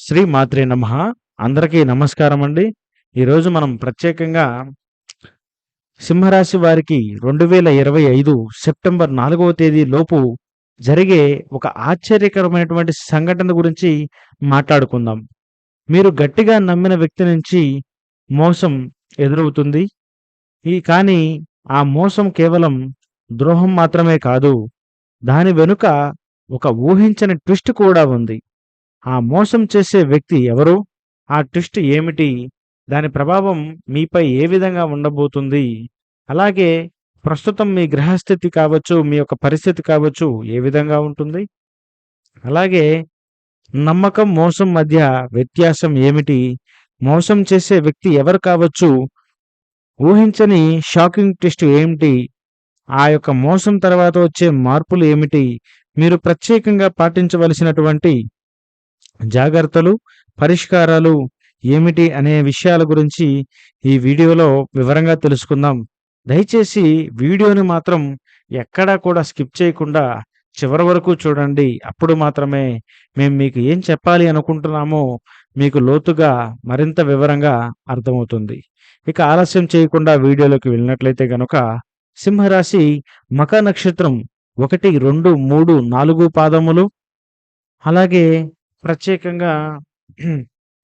శ్రీ మాత్రే నమ. అందరికీ నమస్కారం అండి. ఈరోజు మనం ప్రత్యేకంగా సింహరాశి వారికి రెండు వేల ఇరవై ఐదు సెప్టెంబర్ నాలుగవ తేదీ లోపు జరిగే ఒక ఆశ్చర్యకరమైనటువంటి సంఘటన గురించి మాట్లాడుకుందాం. మీరు గట్టిగా నమ్మిన వ్యక్తి నుంచి మోసం ఎదురవుతుంది. ఈ కానీ ఆ మోసం కేవలం ద్రోహం మాత్రమే కాదు. దాని వెనుక ఒక ఊహించని ట్విస్ట్ కూడా ఉంది. ఆ మోసం చేసే వ్యక్తి ఎవరు? ఆ ట్విస్ట్ ఏమిటి? దాని ప్రభావం మీపై ఏ విధంగా ఉండబోతుంది? అలాగే ప్రస్తుతం మీ గ్రహస్థితి కావచ్చు మీ యొక్క పరిస్థితి కావచ్చు ఏ విధంగా ఉంటుంది? అలాగే నమ్మకం మోసం మధ్య వ్యత్యాసం ఏమిటి? మోసం చేసే వ్యక్తి ఎవరు కావచ్చు? ఊహించని షాకింగ్ ట్విస్ట్ ఏమిటి? ఆ యొక్క మోసం తర్వాత వచ్చే మార్పులు ఏమిటి? మీరు ప్రత్యేకంగా పాటించవలసినటువంటి జాగ్రత్తలు పరిష్కారాలు ఏమిటి అనే విషయాల గురించి ఈ వీడియోలో వివరంగా తెలుసుకుందాం. దయచేసి వీడియోని మాత్రం ఎక్కడా కూడా స్కిప్ చేయకుండా చివరి వరకు చూడండి. అప్పుడు మాత్రమే మేము మీకు ఏం చెప్పాలి అనుకుంటున్నామో మీకు లోతుగా మరింత వివరంగా అర్థమవుతుంది. ఇక ఆలస్యం చేయకుండా వీడియోలోకి వెళ్ళినట్లయితే గనుక సింహరాశి మక నక్షత్రం ఒకటి రెండు మూడు నాలుగు పాదములు అలాగే ప్రత్యేకంగా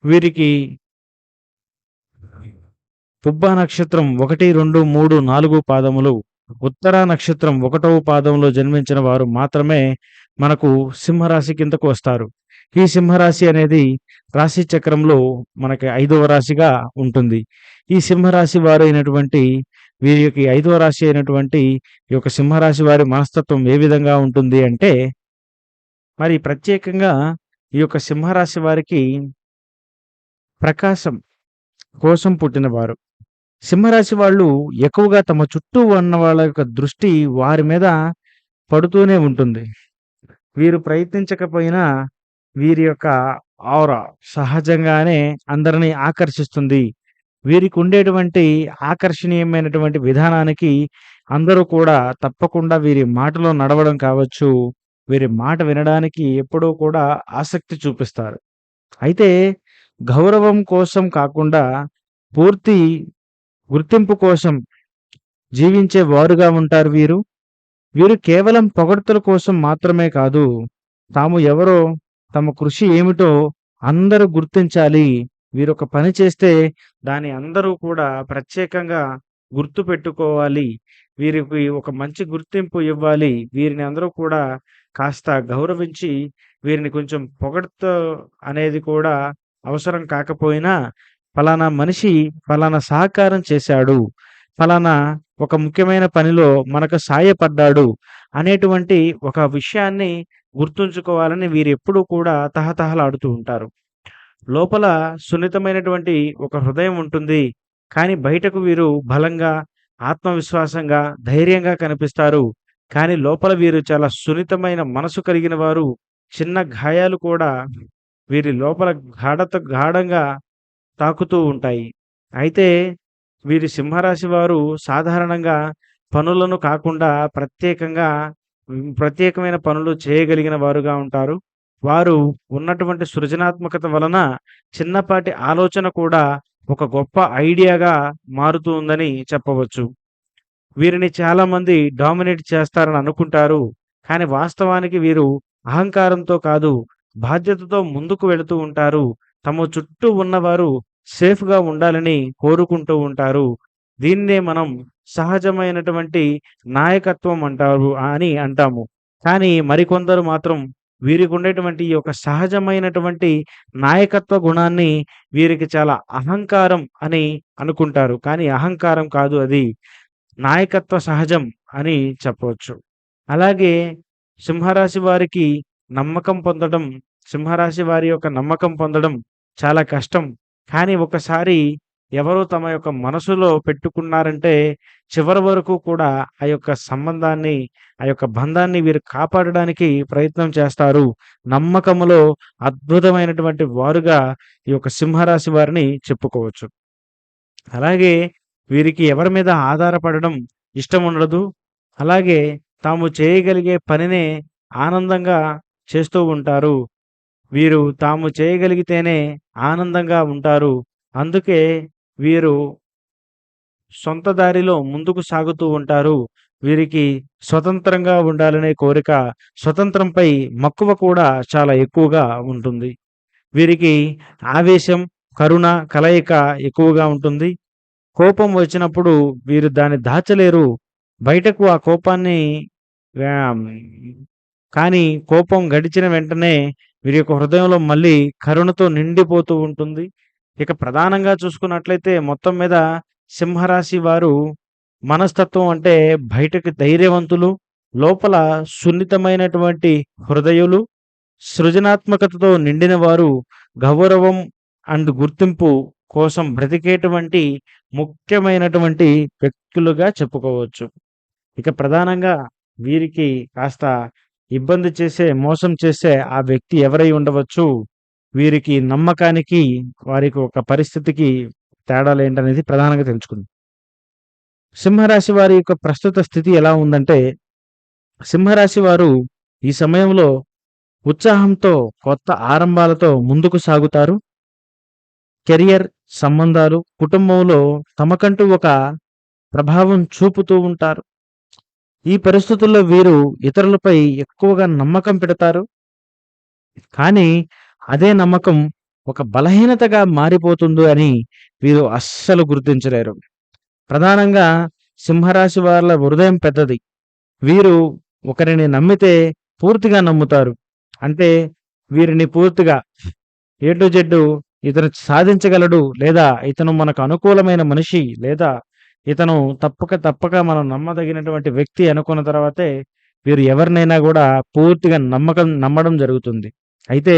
వీరికి పుబ్బ నక్షత్రం ఒకటి రెండు మూడు నాలుగు పాదములు ఉత్తర నక్షత్రం ఒకటవ పాదంలో జన్మించిన వారు మాత్రమే మనకు సింహరాశి కిందకు వస్తారు. ఈ సింహరాశి అనేది రాశి చక్రంలో మనకి ఐదవ రాశిగా ఉంటుంది. ఈ సింహరాశి వారు అయినటువంటి వీరికి ఐదవ రాశి అయినటువంటి ఈ యొక్క సింహరాశి వారి మనస్తత్వం ఏ విధంగా ఉంటుంది అంటే మరి ప్రత్యేకంగా ఈ యొక్క సింహరాశి వారికి ప్రకాశం కోసం పుట్టినవారు. సింహరాశి వాళ్ళు ఎక్కువగా తమ చుట్టూ ఉన్న వాళ్ళ యొక్క దృష్టి వారి మీద పడుతూనే ఉంటుంది. వీరు ప్రయత్నించకపోయినా వీరి యొక్క ఆరా సహజంగానే అందరినీ ఆకర్షిస్తుంది. వీరికి ఉండేటువంటి ఆకర్షణీయమైనటువంటి విధానానికి అందరూ కూడా తప్పకుండా వీరి మాటలో నడవడం కావచ్చు. వీరి మాట వినడానికి ఎప్పుడూ కూడా ఆసక్తి చూపిస్తారు. అయితే గౌరవం కోసం కాకుండా పూర్తి గుర్తింపు కోసం జీవించే వారుగా ఉంటారు వీరు. వీరు కేవలం పొగడ్తల కోసం మాత్రమే కాదు తాము ఎవరో తమ కృషి ఏమిటో అందరూ గుర్తించాలి. వీరు ఒక పని చేస్తే దాని అందరూ కూడా ప్రత్యేకంగా గుర్తు పెట్టుకోవాలి. వీరికి ఒక మంచి గుర్తింపు ఇవ్వాలి. వీరిని అందరూ కూడా కాస్త గౌరవించి వీరిని కొంచెం పొగడ్త అనేది కూడా అవసరం కాకపోయినా ఫలానా మనిషి ఫలానా సహకారం చేశాడు. ఫలానా ఒక ముఖ్యమైన పనిలో మనకు సాయపడ్డాడు అనేటువంటి ఒక విషయాన్ని గుర్తుంచుకోవాలని వీరు ఎప్పుడూ కూడా తహతహలాడుతూ ఉంటారు. లోపల సున్నితమైనటువంటి ఒక హృదయం ఉంటుంది. కానీ బయటకు వీరు బలంగా ఆత్మవిశ్వాసంగా ధైర్యంగా కనిపిస్తారు. కానీ లోపల వీరు చాలా సున్నితమైన మనసు కలిగిన వారు చిన్న గాయాలు కూడా వీరి లోపల గాఢత గాఢంగా తాకుతూ ఉంటాయి. అయితే వీరి సింహరాశి వారు సాధారణంగా పనులను కాకుండా ప్రత్యేకంగా ప్రత్యేకమైన పనులు చేయగలిగిన వారుగా ఉంటారు. వారు ఉన్నటువంటి సృజనాత్మకత వలన చిన్నపాటి ఆలోచన కూడా ఒక గొప్ప ఐడియాగా మారుతూ ఉందని చెప్పవచ్చు. వీరిని చాలామంది డామినేట్ చేస్తారని అనుకుంటారు. కానీ వాస్తవానికి వీరు అహంకారంతో కాదు బాధ్యతతో ముందుకు వెళుతూ ఉంటారు. తమ చుట్టూ ఉన్నవారు సేఫ్గా ఉండాలని కోరుకుంటూ ఉంటారు. దీన్నే మనం సహజమైనటువంటి నాయకత్వం అంటారు అని అంటాము. కానీ మరికొందరు మాత్రం వీరికి ఉండేటువంటి ఈ యొక్క సహజమైనటువంటి నాయకత్వ గుణాన్ని వీరికి చాలా అహంకారం అని అనుకుంటారు. కానీ అహంకారం కాదు అది. నాయకత్వ సహజం అని చెప్పవచ్చు. అలాగే సింహరాశి వారికి నమ్మకం పొందడం సింహరాశి వారి యొక్క నమ్మకం పొందడం చాలా కష్టం. కానీ ఒకసారి ఎవరు తమ యొక్క మనసులో పెట్టుకున్నారంటే చివరి వరకు కూడా ఆ యొక్క సంబంధాన్ని ఆ యొక్క బంధాన్ని వీరు కాపాడడానికి ప్రయత్నం చేస్తారు. నమ్మకములో అద్భుతమైనటువంటి వారుగా ఈ యొక్క సింహరాశి వారిని చెప్పుకోవచ్చు. అలాగే వీరికి ఎవరి మీద ఆధారపడడం ఇష్టం ఉండదు అలాగే తాము చేయగలిగే పనినే ఆనందంగా చేస్తూ ఉంటారు వీరు తాము చేయగలిగితేనే ఆనందంగా ఉంటారు. అందుకే వీరు సొంత దారిలో ముందుకు సాగుతూ ఉంటారు. వీరికి స్వతంత్రంగా ఉండాలనే కోరిక, స్వతంత్రంపై మక్కువ కూడా చాలా ఎక్కువగా ఉంటుంది. వీరికి ఆవేశం, కరుణ కలయిక ఎక్కువగా ఉంటుంది. కోపం వచ్చినప్పుడు వీరు దాన్ని దాచలేరు. బయటకు ఆ కోపాన్ని కానీ కోపం గడిచిన వెంటనే వీరి యొక్క హృదయంలో మళ్ళీ కరుణతో నిండిపోతూ ఉంటుంది. ఇక ప్రధానంగా చూసుకున్నట్లయితే మొత్తం మీద సింహరాశి వారు మనస్తత్వం అంటే బయటకు ధైర్యవంతులు, లోపల సున్నితమైనటువంటి హృదయులు, సృజనాత్మకతతో నిండిన వారు, గౌరవం అండ్ గుర్తింపు కోసం బ్రతికేటువంటి ముఖ్యమైనటువంటి వ్యక్తులుగా చెప్పుకోవచ్చు. ఇక ప్రధానంగా వీరికి కాస్త ఇబ్బంది చేసే, మోసం చేసే ఆ వ్యక్తి ఎవరై ఉండవచ్చు? వీరికి నమ్మకానికి, వారికి ఒక పరిస్థితికి తేడాలు ఏంటనేది ప్రధానంగా తెలుసుకుంది సింహరాశి వారి యొక్క ప్రస్తుత స్థితి ఎలా ఉందంటే, సింహరాశి వారు ఈ సమయంలో ఉత్సాహంతో, కొత్త ఆరంభాలతో ముందుకు సాగుతారు. కెరియర్, సంబంధాలు, కుటుంబంలో తమకంటూ ఒక ప్రభావం చూపుతూ ఉంటారు. ఈ పరిస్థితుల్లో వీరు ఇతరులపై ఎక్కువగా నమ్మకం పెడతారు. కానీ అదే నమ్మకం ఒక బలహీనతగా మారిపోతుంది అని వీరు అస్సలు గుర్తించలేరు. ప్రధానంగా సింహరాశి వాళ్ళ హృదయం పెద్దది. వీరు ఒకరిని నమ్మితే పూర్తిగా నమ్ముతారు. అంటే వీరిని పూర్తిగా ఏ టు జెడ్ ఇతను సాధించగలడు లేదా ఇతను మనకు అనుకూలమైన మనిషి లేదా ఇతను తప్పక తప్పక మనం నమ్మదగినటువంటి వ్యక్తి అనుకున్న తర్వాతే వీరు ఎవరినైనా కూడా పూర్తిగా నమ్మకం నమ్మడం జరుగుతుంది. అయితే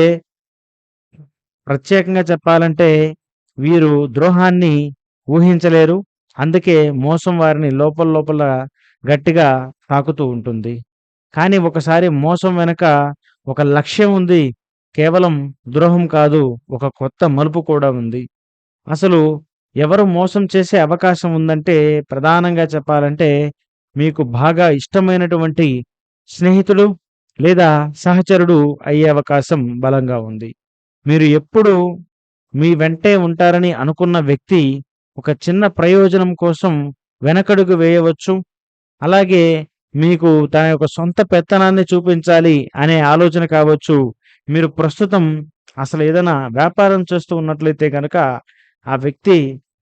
ప్రత్యేకంగా చెప్పాలంటే వీరు ద్రోహాన్ని ఊహించలేరు. అందుకే మోసం వారిని లోపల లోపల గట్టిగా తాకుతూ ఉంటుంది. కానీ ఒకసారి మోసం వెనక ఒక లక్ష్యం ఉంది. కేవలం ద్రోహం కాదు. ఒక కొత్త మలుపు కూడా ఉంది. అసలు ఎవరు మోసం చేసే అవకాశం ఉందంటే ప్రధానంగా చెప్పాలంటే మీకు బాగా ఇష్టమైనటువంటి స్నేహితుడు లేదా సహచరుడు అయ్యే అవకాశం బలంగా ఉంది. మీరు ఎప్పుడు మీ వెంటే ఉంటారని అనుకున్న వ్యక్తి ఒక చిన్న ప్రయోజనం కోసం వెనకడుగు వేయవచ్చు. అలాగే మీకు తన యొక్క సొంత పెత్తనాన్ని చూపించాలి అనే ఆలోచన కావచ్చు. మీరు ప్రస్తుతం అసలు ఏదైనా వ్యాపారం చేస్తూ ఉన్నట్లయితే కనుక ఆ వ్యక్తి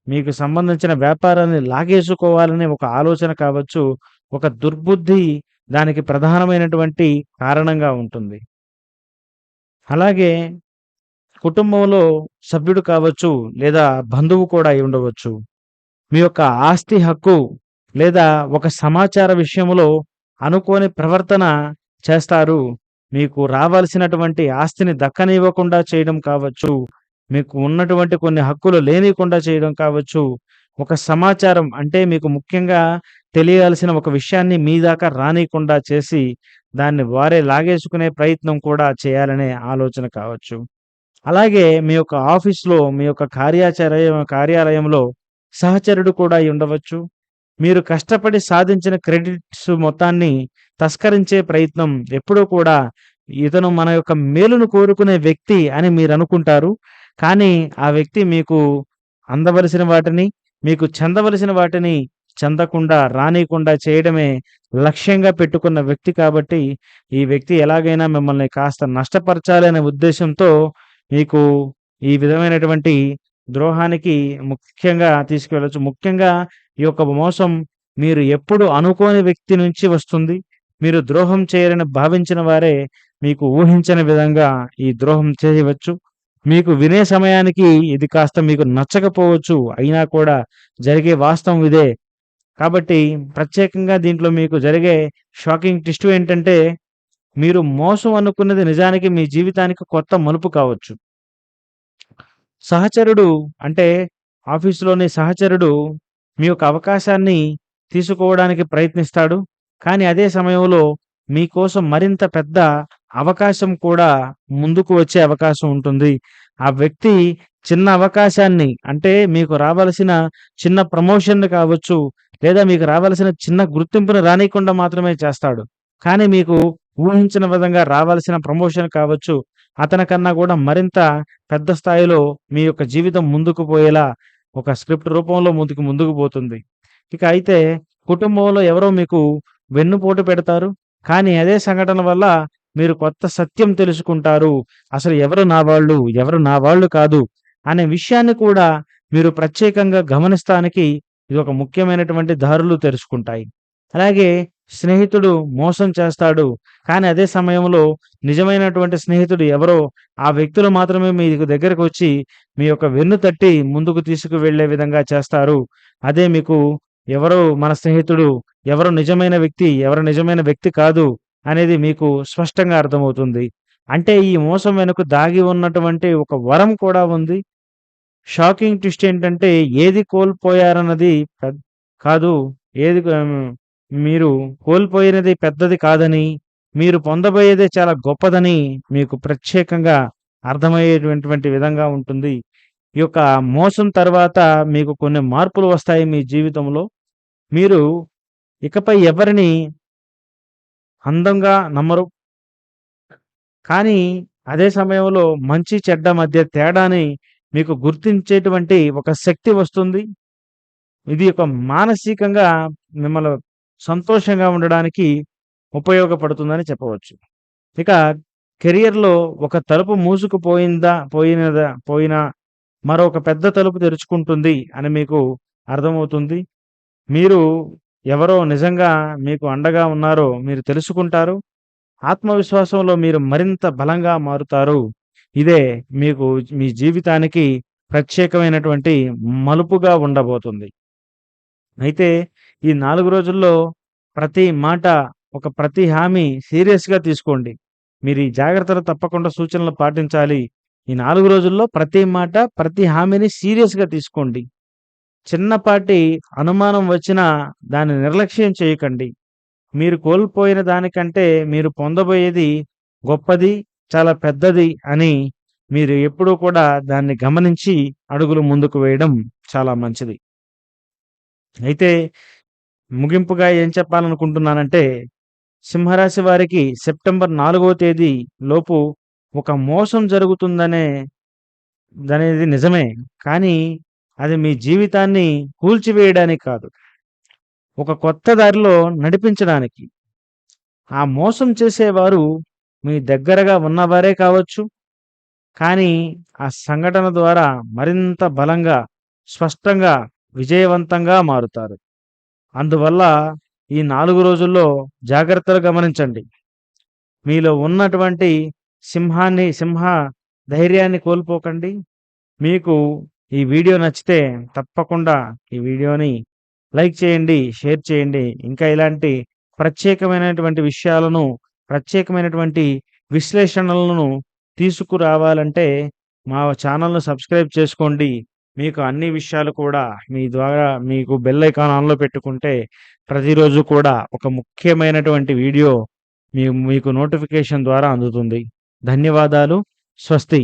మీకు సంబంధించిన వ్యాపారాన్ని లాగేసుకోవాలనే ఒక ఆలోచన కావచ్చు. ఒక దుర్బుద్ధి దానికి ప్రధానమైనటువంటి కారణంగా ఉంటుంది. అలాగే కుటుంబంలో సభ్యుడు కావచ్చు లేదా బంధువు కూడా అయి ఉండవచ్చు. మీ యొక్క ఆస్తి హక్కు లేదా ఒక సమాచార విషయంలో అనుకోని ప్రవర్తన చేస్తారు. మీకు రావాల్సినటువంటి ఆస్తిని దక్కనివ్వకుండా చేయడం కావచ్చు. మీకు ఉన్నటువంటి కొన్ని హక్కులు లేనికుండా చేయడం కావచ్చు. ఒక సమాచారం అంటే మీకు ముఖ్యంగా తెలియాల్సిన ఒక విషయాన్ని మీ దాకా రానీయకుండా చేసి దాన్ని వారే లాగేసుకునే ప్రయత్నం కూడా చేయాలనే ఆలోచన కావచ్చు. అలాగే మీ యొక్క ఆఫీస్‌లో మీ యొక్క కార్యాచరయం కార్యాలయంలో సహచరుడు కూడా ఉండవచ్చు. మీరు కష్టపడి సాధించిన క్రెడిట్స్ మొత్తాన్ని తస్కరించే ప్రయత్నం ఎప్పుడూ కూడా ఇతను మన యొక్క మేలును కోరుకునే వ్యక్తి అని మీరు అనుకుంటారు కానీ ఆ వ్యక్తి మీకు అందవలసిన వాటిని, మీకు చెందవలసిన వాటిని చెందకుండా, రానీయకుండా చేయడమే లక్ష్యంగా పెట్టుకున్న వ్యక్తి కాబట్టి, ఈ వ్యక్తి ఎలాగైనా మిమ్మల్ని కాస్త నష్టపరచాలి అనే మీకు ఈ విధమైనటువంటి ద్రోహానికి ముఖ్యంగా తీసుకెళ్ళొచ్చు. ముఖ్యంగా ఈ యొక్క మోసం మీరు ఎప్పుడు అనుకోని వ్యక్తి నుంచి వస్తుంది. మీరు ద్రోహం చేయాలని భావించిన వారే మీకు ఊహించని విధంగా ఈ ద్రోహం చేయవచ్చు. మీకు వినే సమయానికి ఇది కాస్త మీకు నచ్చకపోవచ్చు. అయినా కూడా జరిగే వాస్తవం ఇదే. కాబట్టి ప్రత్యేకంగా దీంట్లో మీకు జరిగే షాకింగ్ ట్విస్ట్ ఏంటంటే మీరు మోసం అనుకున్నది నిజానికి మీ జీవితానికి కొత్త మలుపు కావచ్చు. సహచరుడు అంటే ఆఫీస్‌లోని సహచరుడు మీ యొక్క అవకాశాన్ని తీసుకోవడానికి ప్రయత్నిస్తాడు. కానీ అదే సమయంలో మీకోసం మరింత పెద్ద అవకాశం కూడా ముందుకు వచ్చే అవకాశం ఉంటుంది. ఆ వ్యక్తి చిన్న అవకాశాన్ని అంటే మీకు రావాల్సిన చిన్న ప్రమోషన్ కావచ్చు, లేదా మీకు రావాల్సిన చిన్న గుర్తింపుని రానీయకుండా మాత్రమే చేస్తాడు. కానీ మీకు ఊహించిన విధంగా రావాల్సిన ప్రమోషన్ కావచ్చు, అతనికన్నా కూడా మరింత పెద్ద స్థాయిలో మీ యొక్క జీవితం ముందుకు పోయేలా ఒక స్క్రిప్ట్ రూపంలో ముందుకు ముందుకు పోతుంది. ఇక అయితే కుటుంబంలో ఎవరో మీకు వెన్నుపోటు పెడతారు. కానీ అదే సంఘటన వల్ల మీరు కొత్త సత్యం తెలుసుకుంటారు. అసలు ఎవరు నా వాళ్ళు, ఎవరు నా వాళ్ళు కాదు అనే విషయాన్ని కూడా మీరు ప్రత్యేకంగా గమనిస్తానికి ఇది ఒక ముఖ్యమైనటువంటి దారులు తెరుచుకుంటాయి. అలాగే స్నేహితుడు మోసం చేస్తాడు. కానీ అదే సమయంలో నిజమైనటువంటి స్నేహితుడు ఎవరో ఆ వ్యక్తులు మాత్రమే మీ దగ్గరకు వచ్చి మీ యొక్క వెన్ను తట్టి ముందుకు తీసుకువెళ్ళే విధంగా చేస్తారు. అదే మీకు ఎవరో మన స్నేహితుడు, ఎవరు నిజమైన వ్యక్తి, ఎవరు నిజమైన వ్యక్తి కాదు అనేది మీకు స్పష్టంగా అర్థమవుతుంది. అంటే ఈ మోసం వెనుక దాగి ఉన్నటువంటి ఒక వరం కూడా ఉంది. షాకింగ్ ట్విస్ట్ ఏంటంటే ఏది కోల్పోయారన్నది కాదు. ఏది మీరు కోల్పోయినది పెద్దది కాదని, మీరు పొందబోయేదే చాలా గొప్పదని మీకు ప్రత్యేకంగా అర్థమయ్యేటటువంటి విధంగా ఉంటుంది. ఈ యొక్క మోసం తర్వాత మీకు కొన్ని మార్పులు వస్తాయి మీ జీవితంలో. మీరు ఇకపై ఎవరిని అందంగా నమ్మరు. కానీ అదే సమయంలో మంచి చెడ్డ మధ్య తేడాని మీకు గుర్తించేటువంటి ఒక శక్తి వస్తుంది. ఇది ఒక మానసికంగా మిమ్మల్ని సంతోషంగా ఉండడానికి ఉపయోగపడుతుందని చెప్పవచ్చు. ఇక కెరియర్‌లో ఒక తలుపు మూసుకుపోయిందా పోయినదా పోయినా మరొక పెద్ద తలుపు తెరుచుకుంటుంది అని మీకు అర్థమవుతుంది. మీరు ఎవరో నిజంగా మీకు అండగా ఉన్నారో మీరు తెలుసుకుంటారు. ఆత్మవిశ్వాసంలో మీరు మరింత బలంగా మారుతారు. ఇదే మీకు మీ జీవితానికి ప్రత్యేకమైనటువంటి మలుపుగా ఉండబోతుంది. అయితే ఈ నాలుగు రోజుల్లో ప్రతి మాట, ఒక ప్రతి హామీ సీరియస్‌గా తీసుకోండి. మీరు ఈ జాగ్రత్తలు తప్పకుండా సూచనలు పాటించాలి. ఈ నాలుగు రోజుల్లో ప్రతి మాట, ప్రతి హామీని సీరియస్‌గా తీసుకోండి. చిన్నపాటి అనుమానం వచ్చినా దాన్ని నిర్లక్ష్యం చేయకండి. మీరు కోల్పోయిన దానికంటే మీరు పొందబోయేది గొప్పది, చాలా పెద్దది అని మీరు ఎప్పుడూ కూడా దాన్ని గమనించి అడుగులు ముందుకు వేయడం చాలా మంచిది. అయితే ముగింపుగా ఏం చెప్పాలనుకుంటున్నానంటే సింహరాశి వారికి సెప్టెంబర్ నాలుగవ తేదీ లోపు ఒక మోసం జరుగుతుందనే అనేది నిజమే. కానీ అది మీ జీవితాన్ని కూల్చివేయడానికి కాదు. ఒక కొత్త దారిలో నడిపించడానికి. ఆ మోసం చేసేవారు మీ దగ్గరగా ఉన్నవారే కావచ్చు. కానీ ఆ సంఘటన ద్వారా మరింత బలంగా, స్పష్టంగా, విజయవంతంగా మారుతారు. అందువల్ల ఈ నాలుగు రోజుల్లో జాగ్రత్తలు గమనించండి. మీలో ఉన్నటువంటి సింహాన్ని సింహ ధైర్యాన్ని కోల్పోకండి. మీకు ఈ వీడియో నచ్చితే తప్పకుండా ఈ వీడియోని లైక్ చేయండి, షేర్ చేయండి. ఇంకా ఇలాంటి ప్రత్యేకమైనటువంటి విషయాలను, ప్రత్యేకమైనటువంటి విశ్లేషణలను తీసుకురావాలంటే మా ఛానల్ను సబ్స్క్రైబ్ చేసుకోండి. మీకు అన్ని విషయాలు కూడా మీ ద్వారా మీకు బెల్ ఐకాన్ ఆన్‌లో పెట్టుకుంటే ప్రతిరోజు కూడా ఒక ముఖ్యమైనటువంటి వీడియో మీ మీకు నోటిఫికేషన్ ద్వారా అందుతుంది. ధన్యవాదాలు. స్వస్తి.